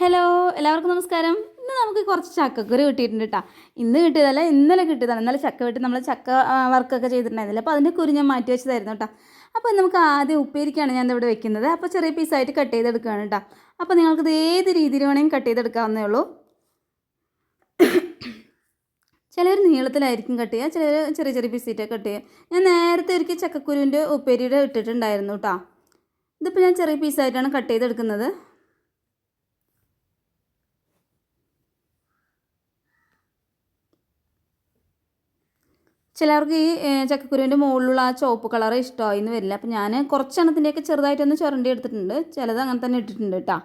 Hello എല്ലാവർക്കും നമസ്കാരം. ഇന്ന് നമുക്ക് കുറച്ച് ചക്കക്കുരു കിട്ടിയിട്ടുണ്ട് കേട്ടോ ഇന്ന് കിട്ടിയതല്ല ഇന്നലെ കിട്ടിയതാണ്. ഇന്നലെ ചക്ക വെട്ടി നമ്മൾ ചക്ക വർക്കൊക്കെ ചെയ്തിട്ടുണ്ടായിരുന്നില്ല. അപ്പോൾ അതിന്റെ കുരു ഞാൻ മാറ്റി വെച്ചതായിരുന്നു കേട്ടോ അപ്പോൾ നമുക്ക് ആദ്യം ഉപ്പേരിക്കാണ് ഞാൻ ഇവിടെ വെക്കുന്നത്. അപ്പോൾ ചെറിയ പീസായിട്ട് കട്ട് ചെയ്തെടുക്കുകയാണ് കേട്ടോ അപ്പോൾ നിങ്ങൾക്കിത് ഏത് രീതിയിൽ വേണമെങ്കിൽ കട്ട് ചെയ്തെടുക്കാവുന്നേ ഉള്ളൂ. ചിലർ നീളത്തിലായിരിക്കും കട്ട് ചെയ്യുക ചിലർ ചെറിയ ചെറിയ പീസായിട്ട് കട്ട് ചെയ്യുക. ഞാൻ നേരത്തെ ഒരിക്കൽ ചക്കക്കുരുവിന്റെ ഉപ്പേരിയുടെ ഇട്ടിട്ടുണ്ടായിരുന്നു കേട്ടോ ഇതിപ്പോൾ ഞാൻ ചെറിയ പീസായിട്ടാണ് കട്ട് ചെയ്തെടുക്കുന്നത്. ചിലർക്ക് ഈ ചക്കക്കുരുവിന്റെ മുകളിലുള്ള ആ ചുവപ്പ് കളർ ഇഷ്ടമായി എന്ന് വരില്ല. അപ്പം ഞാൻ കുറച്ചെണ്ണത്തിന്റെയൊക്കെ ചെറുതായിട്ടൊന്ന് ചുരണ്ടി എടുത്തിട്ടുണ്ട്. ചിലത് അങ്ങനെ തന്നെ ഇട്ടിട്ടുണ്ട് കേട്ടോ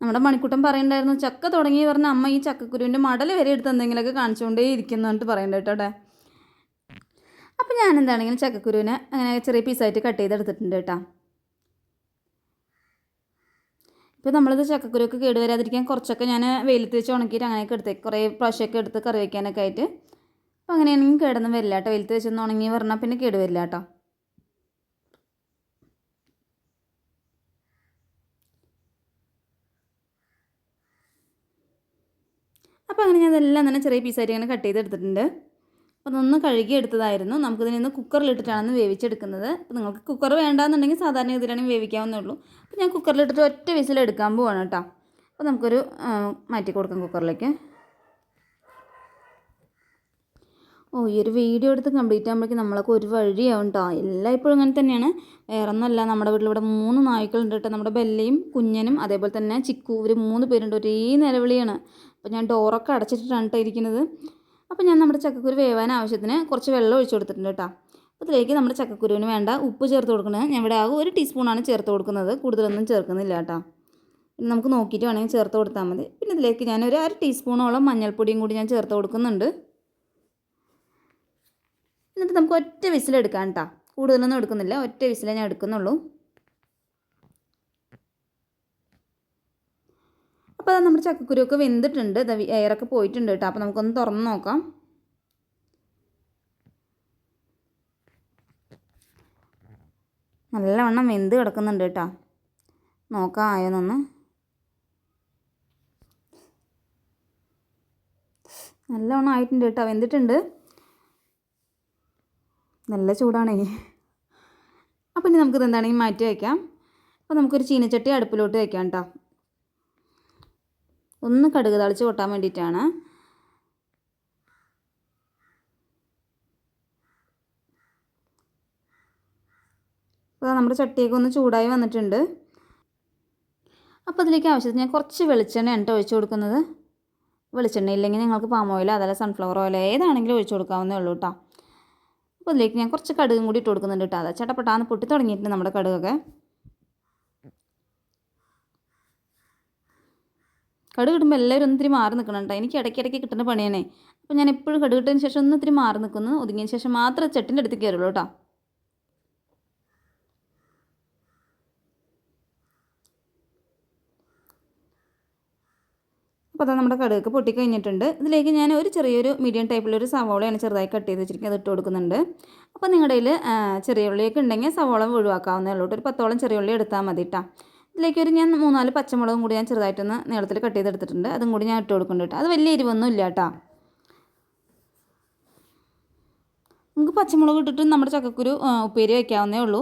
നമ്മുടെ മണിക്കൂട്ടം പറയണ്ടായിരുന്നു ചക്ക തുടങ്ങി പറഞ്ഞ അമ്മ ഈ ചക്കക്കുരുവിന്റെ മടൽ വരെ എടുത്ത് എന്തെങ്കിലുമൊക്കെ കാണിച്ചുകൊണ്ടേ ഇരിക്കുന്നുണ്ട് പറയണ്ട കേട്ടോ അപ്പം ഞാൻ എന്താണെങ്കിലും ചക്കക്കുരുവിനെ അങ്ങനെ ചെറിയ പീസായിട്ട് കട്ട് ചെയ്തെടുത്തിട്ടുണ്ട് കേട്ടോ ഇപ്പോൾ നമ്മളിത് ചക്കക്കുരുക്ക് കേട് വരാതിരിക്കാൻ കുറച്ചൊക്കെ ഞാൻ വെയിലത്ത് വെച്ച് ഉണക്കിയിട്ട് അങ്ങനെയൊക്കെ എടുത്തേക്ക് കുറേ പ്രാവശ്യമൊക്കെ എടുത്ത് കറി വയ്ക്കാനൊക്കെ ആയിട്ട്. അപ്പോൾ അങ്ങനെയാണെങ്കിൽ കേടൊന്നും വരില്ല കേട്ടോ. വെയിലത്ത് വെച്ചൊന്ന് ഉണങ്ങി പറഞ്ഞാൽ പിന്നെ കേട് വരില്ല കേട്ടോ. അപ്പോൾ അങ്ങനെ ഞാൻ അതെല്ലാം തന്നെ ചെറിയ പീസായിട്ട് ഇങ്ങനെ കട്ട് ചെയ്തെടുത്തിട്ടുണ്ട്. അപ്പോൾ അതൊന്ന് കഴുകിയെടുത്തതായിരുന്നു നമുക്കിതിനെ ഒന്ന് കുക്കറിലിട്ടിട്ടാണ് വേവിച്ചെടുക്കുന്നത്. അപ്പോൾ നിങ്ങൾക്ക് കുക്കർ വേണ്ടാന്നുണ്ടെങ്കിൽ സാധാരണ ഇതിലാണെങ്കിൽ വേവിക്കാവുന്നേ ഉള്ളൂ. അപ്പോൾ ഞാൻ കുക്കറിലിട്ടിട്ട് ഒറ്റ വിസിലെടുക്കാൻ പോവാണ് കേട്ടോ. അപ്പോൾ നമുക്കൊരു മാറ്റി കൊടുക്കാം കുക്കറിലേക്ക് ഓ ഈ ഒരു വീഡിയോ എടുത്ത് കംപ്ലീറ്റ് ആകുമ്പോഴേക്കും നമ്മളൊക്കെ ഒരു വഴിയാവും കേട്ടോ എല്ലാം ഇപ്പോഴും അങ്ങനെ തന്നെയാണ്. വേറെ ഒന്നുമല്ല നമ്മുടെ വീട്ടിൽ ഇവിടെ മൂന്ന് നായ്ക്കളുണ്ട് കേട്ടോ. നമ്മുടെ ബെല്ലയും കുഞ്ഞനും അതേപോലെ തന്നെ ചിക്കു ഇവർ മൂന്ന് പേരുണ്ട്. ഒരേ നിലവിളിയാണ്. അപ്പോൾ ഞാൻ ഡോറൊക്കെ അടച്ചിട്ടിട്ടാണ് കേട്ടോ ഇരിക്കുന്നത്. അപ്പോൾ ഞാൻ നമ്മുടെ ചക്കക്കുരു വേവാൻ ആവശ്യത്തിന് കുറച്ച് വെള്ളം ഒഴിച്ചു കൊടുത്തിട്ടുണ്ട് കേട്ടോ. അപ്പോൾ ഇതിലേക്ക് നമ്മുടെ ചക്കക്കുരുവിന് വേണ്ട ഉപ്പ് ചേർത്ത് കൊടുക്കുന്നത് ഞാൻ ഇവിടെ ആകെ ഒരു ടീസ്പൂണാണ് ചേർത്ത് കൊടുക്കുന്നത്. കൂടുതലൊന്നും ചേർക്കുന്നില്ല കേട്ടോ. പിന്നെ നമുക്ക് നോക്കിയിട്ട് വേണമെങ്കിൽ ചേർത്ത് കൊടുത്താൽ മതി. പിന്നെ ഇതിലേക്ക് ഞാൻ ഒരു അര ടീസ്പൂണോളം മഞ്ഞൾപ്പൊടിയും കൂടി ഞാൻ ചേർത്ത് കൊടുക്കുന്നുണ്ട്. എന്നിട്ട് നമുക്ക് ഒറ്റ വിസിലെടുക്കാം കേട്ടോ. കൂടുതലൊന്നും എടുക്കുന്നില്ല. ഒറ്റ വിസിലേ ഞാൻ എടുക്കുന്നുള്ളൂ. അപ്പോൾ അത് നമ്മുടെ ചക്കക്കുരുവൊക്കെ വെന്തിട്ടുണ്ട്. എയറൊക്കെ പോയിട്ടുണ്ട് കേട്ടോ. അപ്പോൾ നമുക്കൊന്ന് തുറന്ന് നോക്കാം. നല്ലവണ്ണം വെന്ത് കിടക്കുന്നുണ്ട് കേട്ടോ. നോക്കാം ആയോന്നൊന്ന്. നല്ലവണ്ണം ആയിട്ടുണ്ട് കേട്ടോ. വെന്തിട്ടുണ്ട്. നല്ല ചൂടാണേ. അപ്പോൾ ഇനി നമുക്കിത് എന്താണെങ്കിൽ മാറ്റി വയ്ക്കാം അപ്പോൾ നമുക്കൊരു ചീനച്ചട്ടി അടുപ്പിലോട്ട് വയ്ക്കാം കേട്ടോ. ഒന്ന് കടുക് തളിച്ച് കൊട്ടാൻ വേണ്ടിയിട്ടാണ്. അപ്പോൾ നമ്മുടെ ചട്ടിയൊക്കെ ഒന്ന് ചൂടായി വന്നിട്ടുണ്ട്. അപ്പോൾ അതിലേക്ക് ആവശ്യത്തിന് ഞാൻ കുറച്ച് വെളിച്ചെണ്ണ എണ്ണ ഒഴിച്ചു കൊടുക്കുന്നത്. വെളിച്ചെണ്ണ ഇല്ലെങ്കിൽ നിങ്ങൾക്ക് പാം ഓയിലോ അതല്ല സൺഫ്ലവർ ഓയിൽ ഏതാണെങ്കിലും ഒഴിച്ചു കൊടുക്കാവുന്നേ ഉള്ളൂ കേട്ടോ. അപ്പോൾ അതിലേക്ക് ഞാൻ കുറച്ച് കടുകും കൂടി ഇട്ട് കൊടുക്കുന്നുണ്ട് കേട്ടോ. അതാ ചട്ടപ്പെട്ടാന്ന് പൊട്ടി തുടങ്ങിയിട്ടുണ്ട് നമ്മുടെ കടുകൊക്കെ. കടുക് കിട്ടുമ്പോൾ എല്ലാവരും ഒന്നിത്തിരി മാറി നിൽക്കണം കേട്ടോ എനിക്ക് ഇടയ്ക്കിടയ്ക്ക് കിട്ടുന്ന പണിയാണേ. അപ്പോൾ ഞാൻ എപ്പോഴും കടുക് ഇട്ടതിന് ശേഷം ഒന്നും ഇത്തിരി മാറി നിൽക്കുന്നു ഒതുങ്ങിയതിന് ശേഷം മാത്രമേ ചട്ടിന്റെ അടുത്ത് കയറുള്ളൂ കേട്ടോ അപ്പോൾ അതാ നമ്മുടെ കടുകൊക്കെ പൊട്ടിക്കഴിഞ്ഞിട്ടുണ്ട്. ഇതിലേക്ക് ഞാൻ ഒരു ചെറിയൊരു മീഡിയം ടൈപ്പിലൊരു സവോളയാണ് ചെറുതായി കട്ട് ചെയ്ത് വെച്ചിരിക്കുന്നത്. അത് ഇട്ട് കൊടുക്കുന്നുണ്ട്. അപ്പോൾ നിങ്ങളുടെ കയ്യിൽ ചെറിയ ഉള്ളിയൊക്കെ ഉണ്ടെങ്കിൽ സവോള ഒഴിവാക്കാവുന്നേ ഉള്ളൂ ഒരു പത്തോളം ചെറിയ ഉള്ളി എടുത്താൽ മതി കേട്ടോ ഇതിലേക്ക് ഒരു ഞാൻ മൂന്നാൽ പച്ചമുളകും കൂടി ഞാൻ ചെറുതായിട്ടൊന്ന് നീളത്തിൽ കട്ട് ചെയ്തെടുത്തിട്ടുണ്ട്. അതും കൂടി ഞാൻ ഇട്ട് കൊടുക്കുന്നുണ്ട് അത് വലിയ എരിവൊന്നും ഇല്ല കേട്ടോ. നമുക്ക് പച്ചമുളക് ഇട്ടിട്ട് നമ്മുടെ ചക്കക്കുരു ഉപ്പേരി വയ്ക്കാവുന്നേ ഉള്ളൂ.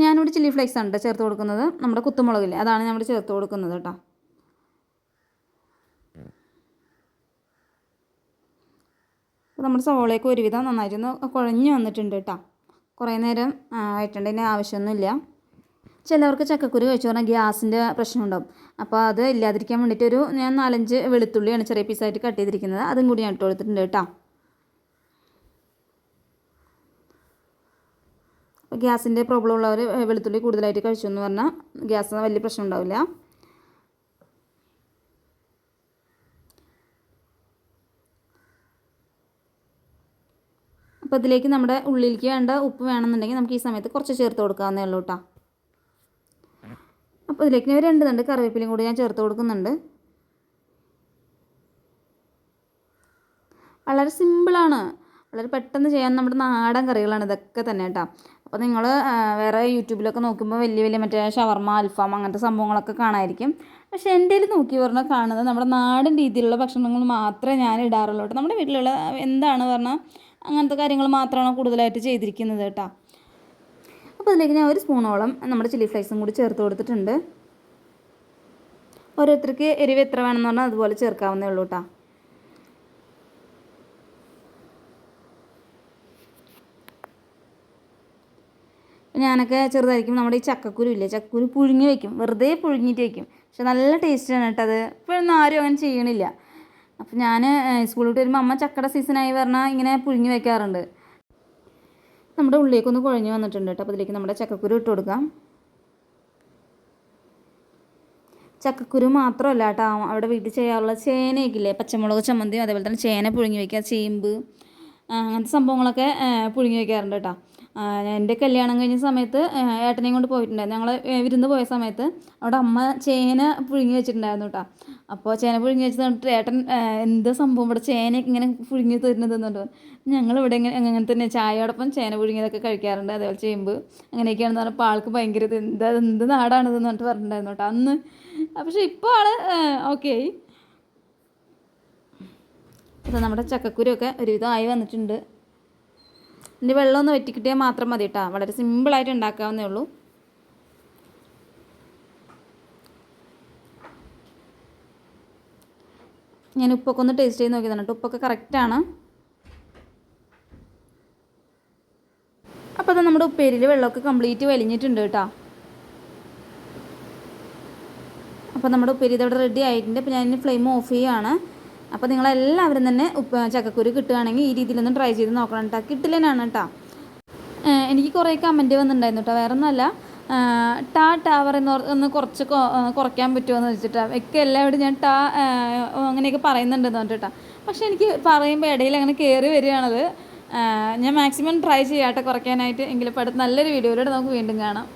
ഞാനിവിടെ ചില്ലി ഫ്ലേക്സ് ആണ് കേട്ടോ ചേർത്ത് കൊടുക്കുന്നത്. നമ്മുടെ കുത്തുമുളകില്ലേ അതാണ് നമ്മൾ ചേർത്ത് കൊടുക്കുന്നത് കേട്ടോ. നമ്മുടെ സവോളയൊക്കെ ഒരുവിധം നന്നായിട്ടൊന്ന് കുഴഞ്ഞു വന്നിട്ടുണ്ട് കേട്ടോ. കുറേ നേരം ആയിട്ടുണ്ടതിന് ആവശ്യമൊന്നുമില്ല. ചിലവർക്ക് ചക്കക്കുരു കഴിച്ചു പറഞ്ഞാൽ ഗ്യാസിന്റെ പ്രശ്നം ഉണ്ടാവും അപ്പോൾ അത് ഇല്ലാതിരിക്കാൻ വേണ്ടിയിട്ട് ഒരു ഞാൻ നാലഞ്ച് വെളുത്തുള്ളിയാണ് ചെറിയ പീസായിട്ട് കട്ട് ചെയ്തിരിക്കുന്നത്. അതും കൂടി ഞാൻ ഇട്ട് കൊടുത്തിട്ടുണ്ട് കേട്ടോ. അപ്പോൾ ഗ്യാസിന്റെ പ്രോബ്ലം ഉള്ളവർ വെളുത്തുള്ളി കൂടുതലായിട്ട് കഴിച്ചു എന്ന് പറഞ്ഞാൽ ഗ്യാസ് വലിയ പ്രശ്നം ഉണ്ടാവില്ല. അപ്പോൾ ഇതിലേക്ക് നമ്മുടെ ഉള്ളിലേക്ക് വേണ്ട ഉപ്പ് വേണമെന്നുണ്ടെങ്കിൽ നമുക്ക് ഈ സമയത്ത് കുറച്ച് ചേർത്ത് കൊടുക്കാവുന്നേ ഉള്ളൂ കേട്ടോ. അപ്പോൾ ഇതിലേക്ക് ഞാൻ രണ്ട് തണ്ട് കറിവേപ്പിലയും കൂടി ഞാൻ ചേർത്ത് കൊടുക്കുന്നുണ്ട്. വളരെ സിമ്പിളാണ്. വളരെ പെട്ടെന്ന് ചെയ്യാൻ നമ്മുടെ നാടൻ കറികളാണ് ഇതൊക്കെ തന്നെ കേട്ടോ. അപ്പോൾ നിങ്ങൾ വേറെ യൂട്യൂബിലൊക്കെ നോക്കുമ്പോൾ വലിയ വലിയ മറ്റേ ഷവർമ അൽഫാം അങ്ങനത്തെ സംഭവങ്ങളൊക്കെ കാണാമായിരിക്കും പക്ഷേ എന്റെ നോക്കി പറഞ്ഞാൽ കാണുന്നത് നമ്മുടെ നാടൻ രീതിയിലുള്ള ഭക്ഷണങ്ങൾ മാത്രമേ ഞാൻ ഇടാറുള്ളൂ കേട്ടോ. നമ്മുടെ വീട്ടിലുള്ള എന്താണ് പറഞ്ഞാൽ അങ്ങനത്തെ കാര്യങ്ങൾ മാത്രമാണ് കൂടുതലായിട്ട് ചെയ്തിരിക്കുന്നത് കേട്ടോ. അപ്പോൾ അതിലേക്ക് ഞാൻ ഒരു സ്പൂണോളം നമ്മുടെ ചില്ലി ഫ്ലേക്സും കൂടി ചേർത്ത് കൊടുത്തിട്ടുണ്ട്. ഓരോരുത്തർക്ക് എരിവ് എത്ര വേണമെന്ന് പറഞ്ഞാൽ അതുപോലെ ചേർക്കാവുന്നേ ഉള്ളൂ കേട്ടോ ഞാനൊക്കെ ചെറുതായിരിക്കും നമ്മുടെ ഈ ചക്കക്കുരു ഇല്ലേ ചക്കക്കുരു പുഴുങ്ങി വയ്ക്കും വെറുതെ പുഴുങ്ങിയിട്ട് വയ്ക്കും പക്ഷെ നല്ല ടേസ്റ്റാണ് കേട്ടോ അത്. ഇപ്പോഴൊന്നും ആരും അങ്ങനെ ചെയ്യണില്ല. അപ്പം ഞാൻ സ്കൂളിൽ വിട്ട് വരുമ്പോൾ അമ്മ ചക്കയുടെ സീസണായി പറഞ്ഞാൽ ഇങ്ങനെ പുഴുങ്ങി വെക്കാറുണ്ട്. നമ്മുടെ ഉള്ളിലേക്കൊന്ന് കുഴഞ്ഞു വന്നിട്ടുണ്ട് കേട്ടോ. അപ്പോൾ അതിലേക്ക് നമ്മുടെ ചക്കക്കുരു ഇട്ട് കൊടുക്കാം. ചക്കക്കുരു മാത്രമല്ല കേട്ടോ അവിടെ വീട്ടിൽ ചെയ്യാറുള്ള ചേനയൊക്കെ പച്ചമുളക് ചമ്മന്തിയും അതേപോലെ തന്നെ ചേന പുഴുങ്ങി വയ്ക്കുക ചേമ്പ് അങ്ങനത്തെ സംഭവങ്ങളൊക്കെ പുഴുങ്ങി വയ്ക്കാറുണ്ട് കേട്ടോ. എന്റെ കല്യാണം കഴിഞ്ഞ സമയത്ത് ഏട്ടനെയും കൊണ്ട് പോയിട്ടുണ്ടായിരുന്നു. ഞങ്ങൾ വിരുന്ന് പോയ സമയത്ത് അവിടെ അമ്മ ചേന പുഴുങ്ങി വെച്ചിട്ടുണ്ടായിരുന്നു കേട്ടോ അപ്പോൾ ചേന പുഴുങ്ങി വെച്ചത് കണ്ടിട്ട് ഏട്ടൻ എന്ത് സംഭവം ഇവിടെ ചേനയൊക്കെ ഇങ്ങനെ പുഴുങ്ങി തരുന്നത് എന്നുണ്ട് ഞങ്ങളിവിടെ ഇങ്ങനെ അങ്ങനെ തന്നെ ചായയോടൊപ്പം ചേന പുഴുങ്ങിയതൊക്കെ കഴിക്കാറുണ്ട്. അതേപോലെ ചേമ്പ് അങ്ങനെയൊക്കെയാണെന്ന് പറഞ്ഞപ്പോൾ ആൾക്ക് ഭയങ്കര ഇത് എന്താ എന്ത് നാടാണിതെന്ന് പറഞ്ഞിട്ട് പറഞ്ഞിട്ടുണ്ടായിരുന്നു കേട്ടോ അന്ന് പക്ഷേ ഇപ്പോൾ ആൾ ഓക്കെ ആയി. അപ്പോൾ നമ്മുടെ ചക്കക്കുരുമൊക്കെ ഒരുവിധം ആയി വന്നിട്ടുണ്ട്. ഇതിന്റെ വെള്ളം ഒന്ന് വെറ്റിക്കിട്ടിയാൽ മാത്രം മതി കേട്ടോ വളരെ സിമ്പിളായിട്ട് ഉണ്ടാക്കാവുന്നേ ഉള്ളൂ. ഞാൻ ഉപ്പൊക്കെ ഒന്ന് ടേസ്റ്റ് ചെയ്ത് നോക്കിയതാണ് കേട്ടോ ഉപ്പൊക്കെ കറക്റ്റാണ് അപ്പോൾ അത് നമ്മുടെ ഉപ്പേരിയിൽ വെള്ളമൊക്കെ കംപ്ലീറ്റ് വലിഞ്ഞിട്ടുണ്ട് കേട്ടോ അപ്പോൾ നമ്മുടെ ഉപ്പേരി ഇതവിടെ റെഡി ആയിട്ടുണ്ട്. അപ്പോൾ ഞാൻ ഫ്ലെയിം ഓഫ് ചെയ്യുകയാണ് അപ്പോൾ നിങ്ങളെല്ലാവരും തന്നെ ഉപ്പ് ചക്കക്കുരു കിട്ടുകയാണെങ്കിൽ ഈ രീതിയിലൊന്ന് ട്രൈ ചെയ്ത് നോക്കണം കേട്ടോ കിട്ടില്ലെന്നാണ് കേട്ടോ എനിക്ക് കുറേ കമന്റ് വന്നിട്ടുണ്ടായിരുന്നു കേട്ടോ വേറെ ഒന്നുമല്ല ടാ ടാ പറയുന്ന ഒന്ന് കുറച്ച് കുറയ്ക്കാൻ പറ്റുമോ എന്ന് വെച്ചിട്ടാ. ഒക്കെ എല്ലാവരും ഞാൻ ടാ അങ്ങനെയൊക്കെ പറയുന്നുണ്ടെന്ന് പറഞ്ഞിട്ടാ പക്ഷേ എനിക്ക് പറയുമ്പോൾ ഇടയിൽ അങ്ങനെ കയറി വരികയാണത്. ഞാൻ മാക്സിമം ട്രൈ ചെയ്യാട്ടെ കുറയ്ക്കാനായിട്ട്. എങ്കിലും അടുത്ത് നല്ലൊരു വീഡിയോയിലൂടെ നമുക്ക് വീണ്ടും കാണാം.